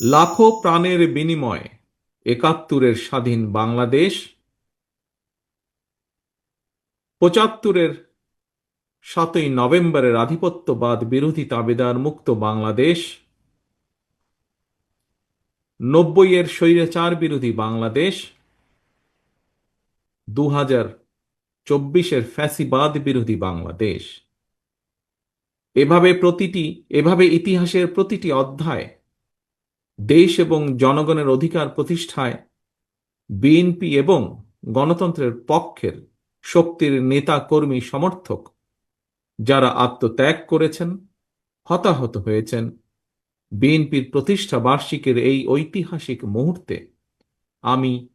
লাখো প্রাণের বিনিময়ে একাত্তরের স্বাধীন বাংলাদেশ, পঁচাত্তরের সাতই নভেম্বরের আধিপত্যবাদ বিরোধী তাবেদার মুক্ত বাংলাদেশ, নব্বইয়ের স্বৈরাচার বিরোধী বাংলাদেশ দু হাজার চব্বিশের ফ্যাসিবাদ বিরোধী বাংলাদেশ। এভাবে প্রতিটি, এভাবে ইতিহাসের প্রতিটি অধ্যায় দেশ এবং জনগণের অধিকার প্রতিষ্ঠায় বিএনপি এবং গণতন্ত্রের পক্ষের শক্তির নেতা কর্মী সমর্থক যারা আত্মত্যাগ করেছেন, হতাহত হয়েছেন, বিএনপির প্রতিষ্ঠা বার্ষিকীর এই ঐতিহাসিক মুহূর্তে আমি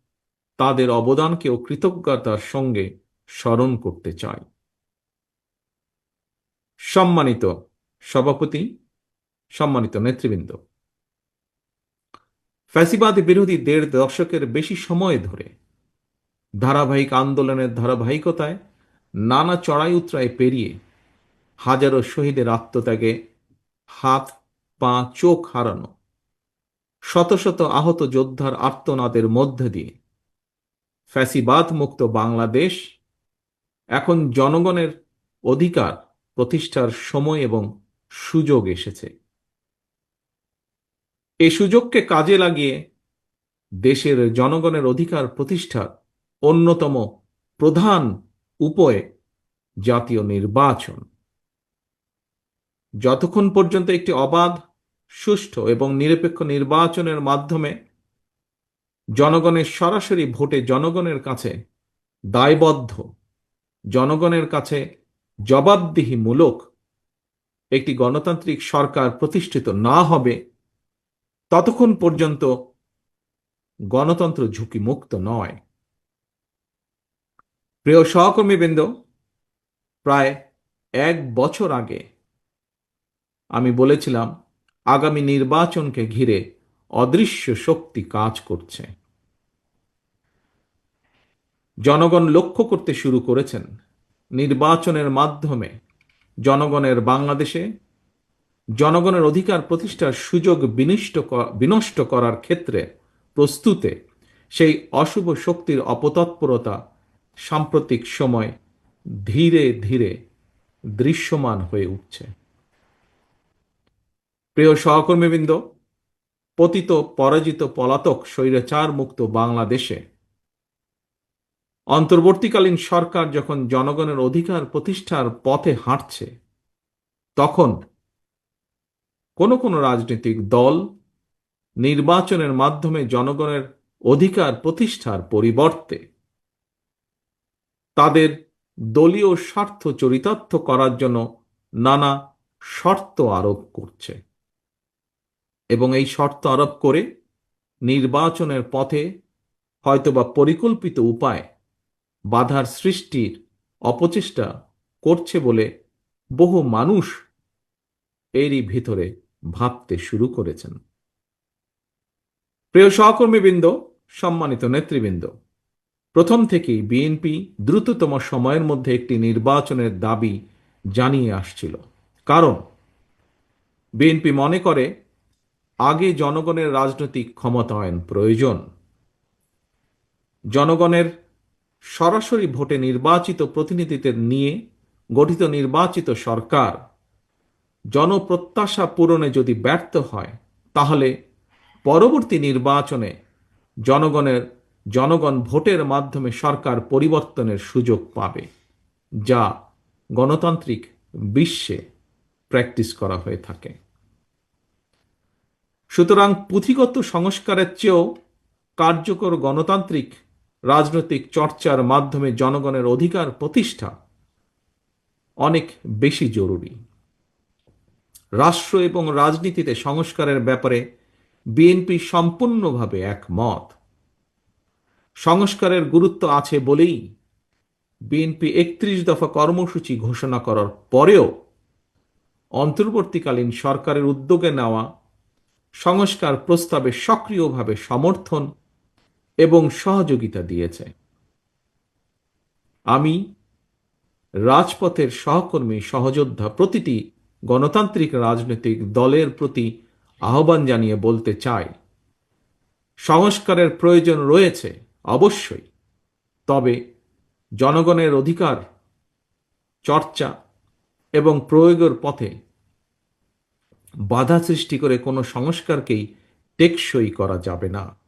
তাদের অবদানকেও কৃতজ্ঞতার সঙ্গে স্মরণ করতে চাই। সম্মানিত সভাপতি, সম্মানিত নেতৃবৃন্দ ফ্যাসিবাদ বিরোধী দেড় দশকের বেশি সময় ধরে ধারাবাহিক আন্দোলনের ধারাবাহিকতায় নানা চড়াই উতরাই পেরিয়ে হাজারো শহীদের আত্মত্যাগে হাত, পা, চোখ হারানো শত শত আহত যোদ্ধার আর্তনাদের মধ্যে দিয়ে ফ্যাসিবাদ মুক্ত বাংলাদেশ এখন জনগণের অধিকার প্রতিষ্ঠার সময় এবং সুযোগ এসেছে। এই সুযোগকে কাজে লাগিয়ে দেশের জনগণের অধিকার প্রতিষ্ঠার অন্যতম প্রধান উপায় জাতীয় নির্বাচন। যতক্ষণ পর্যন্ত একটি অবাধ, সুষ্ঠু এবং নিরপেক্ষ নির্বাচনের মাধ্যমে জনগণের সরাসরি ভোটে জনগণের কাছে দায়বদ্ধ, জনগণের কাছে জবাবদিহিমূলক একটি গণতান্ত্রিক সরকার প্রতিষ্ঠিত না হবে ততক্ষণ পর্যন্ত গণতন্ত্র ঝুঁকি মুক্ত নয়। প্রিয় সহকর্মীবৃন্দ প্রায় এক বছর আগে আমি বলেছিলাম, আগামী নির্বাচনকে ঘিরে অদৃশ্য শক্তি কাজ করছে। জনগণ লক্ষ্য করতে শুরু করেছেন। নির্বাচনের মাধ্যমে জনগণের বাংলাদেশে জনগণের অধিকার প্রতিষ্ঠার সুযোগ বিনিষ্ট বিনষ্ট করার ক্ষেত্রে প্রস্তুতে সেই অশুভ শক্তির অপতৎপরতা সাম্প্রতিক সময় ধীরে ধীরে দৃশ্যমান হয়ে উঠছে। প্রিয় সহকর্মীবৃন্দ, পতিত পরাজিত পলাতক স্বৈরাচার মুক্ত বাংলাদেশে অন্তর্বর্তীকালীন সরকার যখন জনগণের অধিকার প্রতিষ্ঠার পথে হাঁটছে, তখন কোনো কোনো রাজনৈতিক দল নির্বাচনের মাধ্যমে জনগণের অধিকার প্রতিষ্ঠার পরিবর্তে তাদের দলীয় স্বার্থ চরিতার্থ করার জন্য নানা শর্ত আরোপ করছে। এবং এই শর্ত আরোপ করে নির্বাচনের পথে হয়তোবা পরিকল্পিত উপায় বাধার সৃষ্টির অপচেষ্টা করছে বলে বহু মানুষ এরই ভিতরে ভাবতে শুরু করেছেন। প্রিয় সহকর্মীবৃন্দ, সম্মানিত নেতৃবৃন্দ, প্রথম থেকেই বিএনপি দ্রুততম সময়ের মধ্যে একটি নির্বাচনের দাবি জানিয়ে আসছিল। কারণ, বিএনপি মনে করে, আগে জনগণের রাজনৈতিক ক্ষমতায়ন প্রয়োজন। জনগণের সরাসরি ভোটে নির্বাচিত প্রতিনিধিদের নিয়ে গঠিত নির্বাচিত সরকার জনপ্রত্যাশা পূরণে যদি ব্যর্থ হয়, তাহলে পরবর্তী নির্বাচনে জনগণের, জনগণ ভোটের মাধ্যমে সরকার পরিবর্তনের সুযোগ পাবে, যা গণতান্ত্রিক বিশ্বে প্র্যাকটিস করা হয়ে থাকে। সুতরাং পুঁথিগত সংস্কারের চেয়েও কার্যকর গণতান্ত্রিক রাজনৈতিক চর্চার মাধ্যমে জনগণের অধিকার প্রতিষ্ঠা অনেক বেশি জরুরি। রাষ্ট্র এবং রাজনীতিতে সংস্কারের ব্যাপারে বিএনপি সম্পূর্ণভাবে একমত। সংস্কারের গুরুত্ব আছে বলেই বিএনপি একত্রিশ দফা কর্মসূচি ঘোষণা করার পরেও অন্তর্বর্তীকালীন সরকারের উদ্যোগে নেওয়া সংস্কার প্রস্তাবে সক্রিয়ভাবে সমর্থন এবং সহযোগিতা দিয়েছে। আমি রাজপথের সহকর্মী, সহযোদ্ধা প্রতিটি গণতান্ত্রিক রাজনৈতিক দলের প্রতি আহ্বান জানিয়ে বলতে চাই, সংস্কারের প্রয়োজন রয়েছে অবশ্যই, তবে জনগণের অধিকার, চর্চা এবং প্রয়োগের পথে বাধা সৃষ্টি করে কোনো সংস্কারকেই টেকসই করা যাবে না।